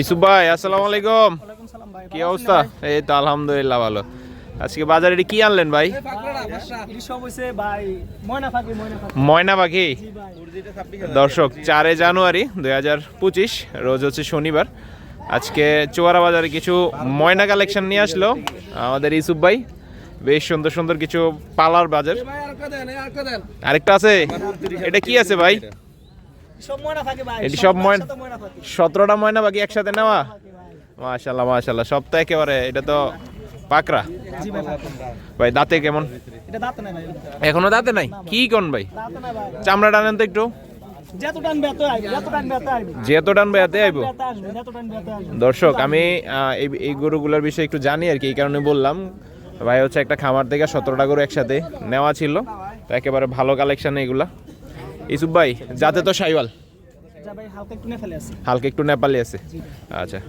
ইসুফ ভাই আসসালামু আলাইকুম। ওয়ালাইকুম সালাম ভাই কি অবস্থা? এই তো আলহামদুলিল্লাহ ভালো। আজকে বাজারে এটি কি আনলেন ভাই? ইলিশ সব হইছে ভাই ময়না ফাঁকি ময়না ফাঁকি ময়না পাখি? দর্শক চারে জানুয়ারি দুই হাজার পঁচিশ রোজ হচ্ছে শনিবার। আজকে চুয়ারা বাজারে কিছু ময়না কালেকশন নিয়ে আসলো আমাদের ইসুফ ভাই। বেশ সুন্দর সুন্দর কিছু পালার বাজার। আরেকটা আছে? এটা কি আছে ভাই সব ময়না ফাঁকি ভাই এটি সব ময়না- সতেরোটা ময়না বাকি একসাথে নেওয়া? মাশাল্লাহ মাশাল্লাহ সব তো একেবারে এটা তো পাকড়া। ভাই দাঁতে কেমন? এখনও দাঁতে নাই? কি কোন ভাই? চামড়া টানেন তো একটু। যেহেত টানবে এতে আইবো। দর্শক আমি এই এই গরুগুলোর বিষয়ে একটু জানি আর কি এই কারণে বললাম। ভাই হচ্ছে একটা খামার থেকে সতেরোটা গরু একসাথে নেওয়া ছিল। তো একেবারে ভালো কালেকশন এগুলা। ইসুফ ভাই যাতে তো সাইওয়াল। হালকা একটু নে আছে নেপালি আছে। আচ্ছা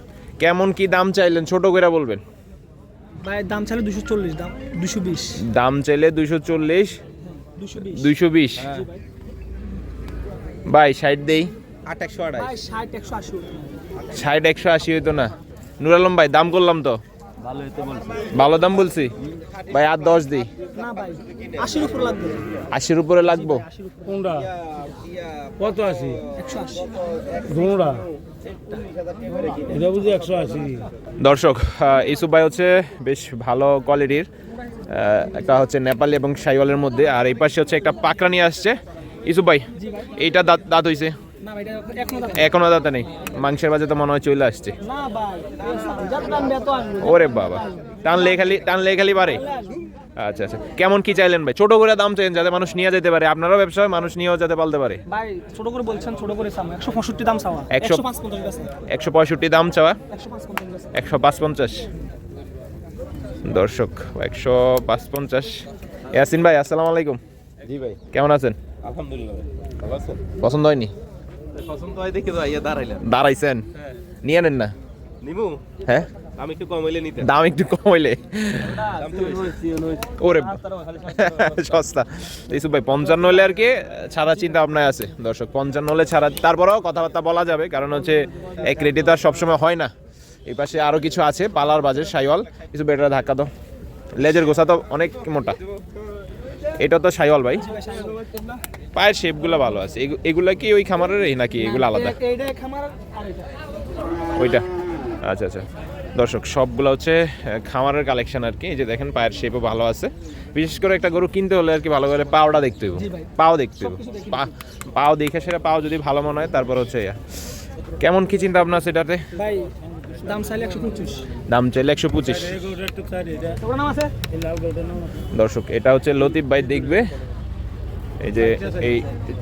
কেমন কি দাম চাইলেন? ছোট করে বলবেন। ভাই দাম চাইলে দুশো চল্লিশ দাম দুশো বিশ। দাম চাইলে দুইশো চল্লিশ দুশো বিশ। ভাই। ষাট দেই। আট একশো আড়াই। ষাট একশো আশি ষাট একশো আশি হইতো না। নুর আলম ভাই দাম করলাম তো। ভালো হইতে বলছি। ভালো দাম বলছি? ভাই আর দশ দিই। আশির উপর লাগবে। কত আশি? দর্শক ইসুফ ভাই হচ্ছে বেশ ভালো কোয়ালিটির একটা হচ্ছে নেপালি এবং সাইওয়ালের মধ্যে আর এই পাশে হচ্ছে একটা পাকড়া নিয়ে আসছে। ইসুফ ভাই এইটা দাঁত দাঁত এটা এখনও দাঁত নেই। মাংসের বাজে তো মনে হয় চলে আসছে। ওরে বাবা। টানলে খালি টানলে খালি বাড়ে আচ্ছা আচ্ছা। কেমন কি চাইলেন ভাই? ছোট করে দাম চাইলেন যাতে মানুষ নিয়ে যেতে পারে। আপনারও ব্যবসা হয়, মানুষ নিয়েও যাতে পালতে পারে। ভাই ছোট করে বলছেন ছোট করে একশো পঁয়ষট্টি দাম চাওয়া। একশো- একশো পঞ্চাশ একশো পঁয়ষট্টি দাম চাওয়া। একশো পাঁচ পঞ্চাশ গেছে একশো পাঁচ পঞ্চাশ। দর্শক একশো পাঁচ পঞ্চাশ। ইয়াসিন ভাই আসসালামু আলাইকুম। জি ভাই। কেমন আছেন? আলহামদুলিল্লাহ ভাই ভালো আছেন? পছন্দ হয়নি? পছন্দ হয় দেখে তো ইয়ে দাঁড়াইলেন। দাঁড়াইছেন? নিয়ে নেন না। নিমু? হ্যাঁ? আমি একটু কম হইলে নিতে দাম একটু কম হইলে। ওরে সস্তা। তো ইসুফ ভাই পঞ্চান্ন হলে আর কি ছাড়া চিন্তা ভাবনায় আছে। দর্শক পঞ্চান্ন হলে ছাড়া তারপরেও কথাবার্তা বলা যাবে কারণ হচ্ছে এক রেটে তো আর সবসময় হয় না। এই পাশে আরও কিছু আছে পালার বাজে সাইওয়াল। কিছু বেটার ধাক্কা তো লেজের গোছা তো অনেক মোটা। এটা তো সাইওয়াল ভাই। পায়ের শেপগুলো ভালো আছে। এগু- এগুলা কি ওই খামারেরই নাকি এগুলো আলাদা? ওইটা? আচ্ছা আচ্ছা। দর্শক সবগুলো হচ্ছে খামারের কালেকশন আর কি। এই যে দেখেন পায়ের শেপও ভালো আছে। বিশেষ করে একটা গরু কিনতে হলে আর কি ভালো করে পাওটা দেখতে হবে জি পাও দেখতে হবে পা- পাও দেখে সেটা পাও যদি ভালো মনে হয় তারপর হচ্ছে কেমন কি চিন্তা ভাবনা আছে এটাতে? ভাই দাম চাইলে একশো পঁচিশ। দাম চাইলে একশো পঁচিশ। গরুটা একটু খাই এটা তোর নাম আছে? এই লাল গরুটার নাম আছে। দর্শক এটা হচ্ছে লতিফ ভাই দেখবে। এই যে এই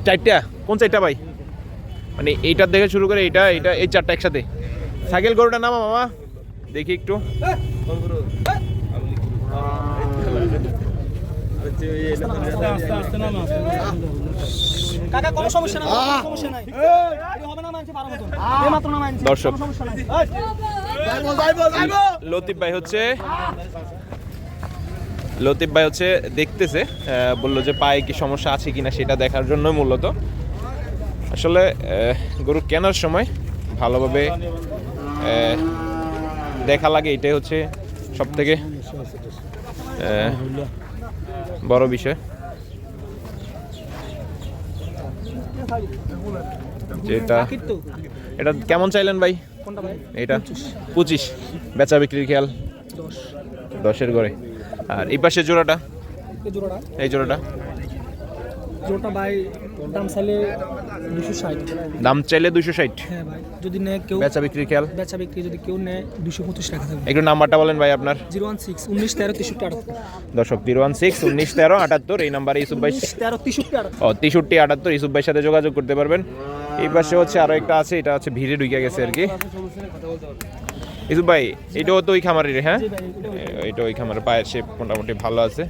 চারটা কোন চারটা ভাই? মানে এইটার দেখে শুরু করে এইটা এইটা এই চারটা একসাথে। সাইকেল গরুটা নামা মামা। দেখি একটু। আস্তে আস্তে নাম আছে। কাকা কোনো সমস্যা নাই কোনো সমস্যা নাই। দর্শক। কোনো সমস্যা নাই। লতিফ ভাই হচ্ছে লতিফ ভাই হচ্ছে দেখতেছে বলল যে পায়ে কি সমস্যা আছে কিনা সেটা দেখার জন্য মূলত। আসলে গরু কেনার সময় ভালোভাবে দেখা লাগে এটাই হচ্ছে সব থেকে বড় বিষয়। যেটা এটা কেমন চাইলেন ভাই? এটা পঁচিশ। বেচা বিক্রির খেয়াল? দশের ঘরে। আর এই পাশে জোড়াটা? এই জোড়াটা? জোড়াটা ভাই দাম চাইলে দুশো ষাট। দাম চাইলে দুশো ষাট। হ্যাঁ ভাই যদি নেয় কেউ বেচা বিক্রির খেয়াল? বেচা বিক্রি যদি কেউ নেয় দুশো পঁচিশ টাকা থাকবে। একটু নাম্বারটা বলেন ভাই আপনার। জিরো ওয়ান সিক্স উনিশ তেরো তেষট্টি আটাত্তর। দর্শক জিরো ওয়ান সিক্স উনিশ তেরো আটাত্তর এই নাম্বারে ইসুফ ভাই তেরো তেষট্টি ও তেষট্টি আটাত্তর ইসুফ ভাইয়ের সাথে যোগাযোগ করতে পারবেন। এই পাশে হচ্ছে আরও একটা আছে এটা হচ্ছে ভিড়ে ঢুকে গেছে আর কি। ইসুফ ভাই এটাও তো ওই খামারের হ্যাঁ? এটা ওই খামারের পায়ের শেপ মোটামুটি ভালো আছে।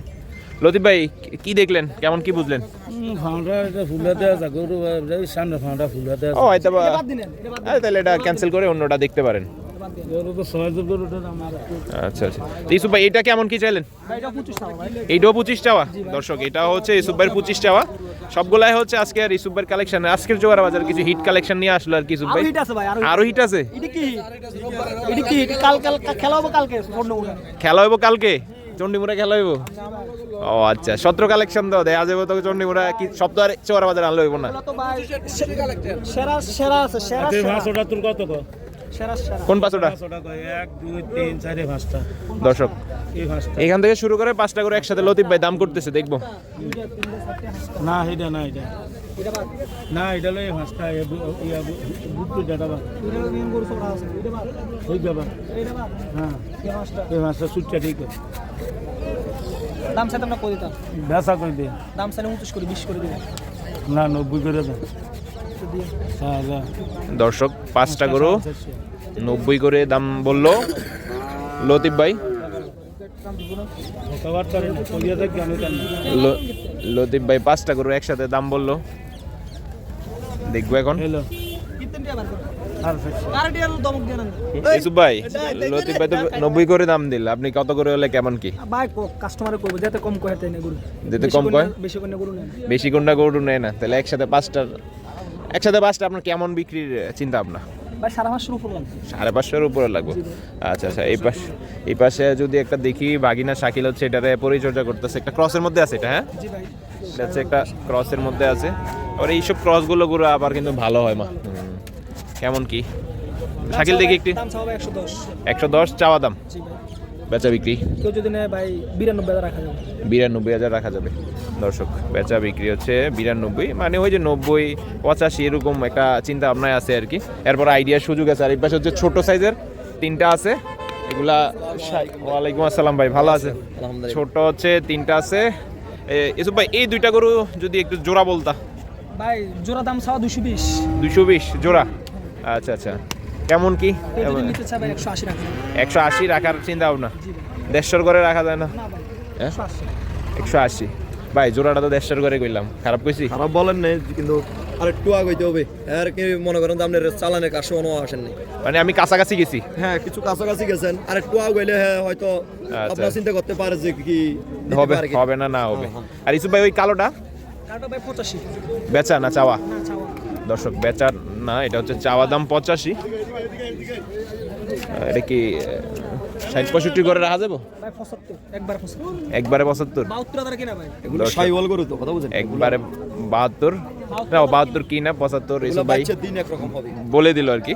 লতিফ ভাই কি দেখলেন? কেমন কি বুঝলেন? ও হয়তো তাহলে এটা ক্যান্সেল করে অন্যটা দেখতে পারেন। আচ্ছা আচ্ছা। ইসুফ ভাই এটা কেমন কি চাইলেন? ভাই এটা পঁচিশ টাকা ভাই। এইটাও পঁচিশ চাওয়া দর্শক এটা হচ্ছে ইসুফ ভাইয়ের পঁচিশ চাওয়া সবগুলাই হচ্ছে আজকে আর কালেকশন আজকের জোয়ার বাজার কিছু হিট কালেকশন নিয়ে আসলো আর কি ইসুফ ভাই। হিট আছে আরও আরও হিট আছে? এটা কি? এটা কি? এটা কাল কাল খেলা হবে কালকে? স্বর্ণমুখা খেলা হইব? চন্ডিমুড়া খেলা হইব ও আচ্ছা। সত্র কালেকশন তো দেয়া যাবে তো চন্ডিমুড়া কি সপ্তাহ চোয়ার বাজার আনলো হইব না? সেরা সেরা আছে সেরা সেরা। তোর কত কো সেরা সেরা। কোন পাঁচটা এক দুই তিন চারি পাঁচটা দর্শক এখান থেকে শুরু করে পাঁচটা করে একসাথে লতিফ ভাই দাম করতেছে দেখব। না এটা না এটা। না এটা লই বুট্টু ডাটা বা হ্যাঁ। এই ঠিক আছে। দাম চাইতে আমরা করে দিতাম? দাম চাইলে উনত্রিশ করে বিশ করে দিবেন। না নব্বই করে দেন। হ্যাঁ দর্শক পাঁচটা গরু নব্বই করে দাম বলল লতিফ ভাই। লতিফ ভাই পাঁচটা গরু একসাথে দাম বলল। দেখব এখন। ইসুফ ভাই লতিফ ভাই তো নব্বই করে দাম দিল। আপনি কত করে হলে কেমন কি? ভাই কাস্টমারে করব যাতে কম কয় তাই না গরু। যাতে বেশি কম কয়? বেশি করে গরু নেন বেশি কোনটা গরু নেয় না। তাহলে একসাথে পাঁচটার একসাথে পাঁচটা আপনার কেমন বিক্রির চিন্তা ভাবনা? সাড়ে পাঁচশোর উপরে লাগবে। আচ্ছা আচ্ছা এই পাশে এই পাশে যদি একটা দেখি বাগিনা শাকিল হচ্ছে এটারে পরিচর্যা করতেছে। একটা ক্রসের মধ্যে আছে এটা হ্যাঁ? এটা হচ্ছে একটা ক্রসের মধ্যে আছে। আর এইসব ক্রসগুলো গুলো আবার কিন্তু ভালো হয় মা। কেমন কি? শাকিল দেখি একটি। একশো দশ। চাওয়া দাম? বেচা বিক্রি? কেউ যদি নেয় ভাই বিরানব্বই হাজার রাখা যাবে। বিরানব্বই হাজার রাখা যাবে। দর্শক বেচা বিক্রি হচ্ছে বিরানব্বই মানে ওই যে নব্বই পঁচাশি এরকম একটা চিন্তা ভাবনায় আছে আর কি। এরপর আইডিয়ার সুযোগ আছে। আর এই পাশে হচ্ছে ছোট সাইজের তিনটা আছে। এগুলা ওয়ালাইকুম আসসালাম ভাই ভালো আছে ছোট হচ্ছে তিনটা আছে। এসব ভাই এই দুইটা গরু যদি একটু জোড়া বলতা। ভাই জোড়া দাম চাওয়া দুশো বিশ। দুশো বিশ জোড়া। আচ্ছা আচ্ছা। কেমন কি? একশো আশি একশো আশি রাখার চিন্তা ভাবনা? দেড়শোর করে রাখা যায় না? হ্যাঁ? একশো আশি। ভাই জোড়াটা তো দেড়শোর করে কইলাম। খারাপ কইছি? খারাপ বলেন নাই কিন্তু আর একটু আগাইতে হবে। আর কি মনে করেন যে আপনার চালানের কাজ কোনো আসেন মানে আমি কাছাকাছি গেছি। হ্যাঁ কিছু কাছাকাছি গেছেন। আর একটু আগাইলে হ্যাঁ হয়তো আপনারা চিন্তা করতে পারে যে কি হবে। হবে না না হবে। আর ইসু ভাই ওই কালোটা? কার্ডটা ভাই পঁচাশি। বেচা না চাওয়া? দর্শক বেচা না এটা হচ্ছে চাওয়া দাম পঁচাশি। এটা কি ষাট পঁয়ষট্টি করে রাখা যাব? একবার পঁচাত্তর। একবারে বাহাত্তর না বাহাত্তর কি না পঁচাত্তর এসব ভাই বলে দিল আর কি।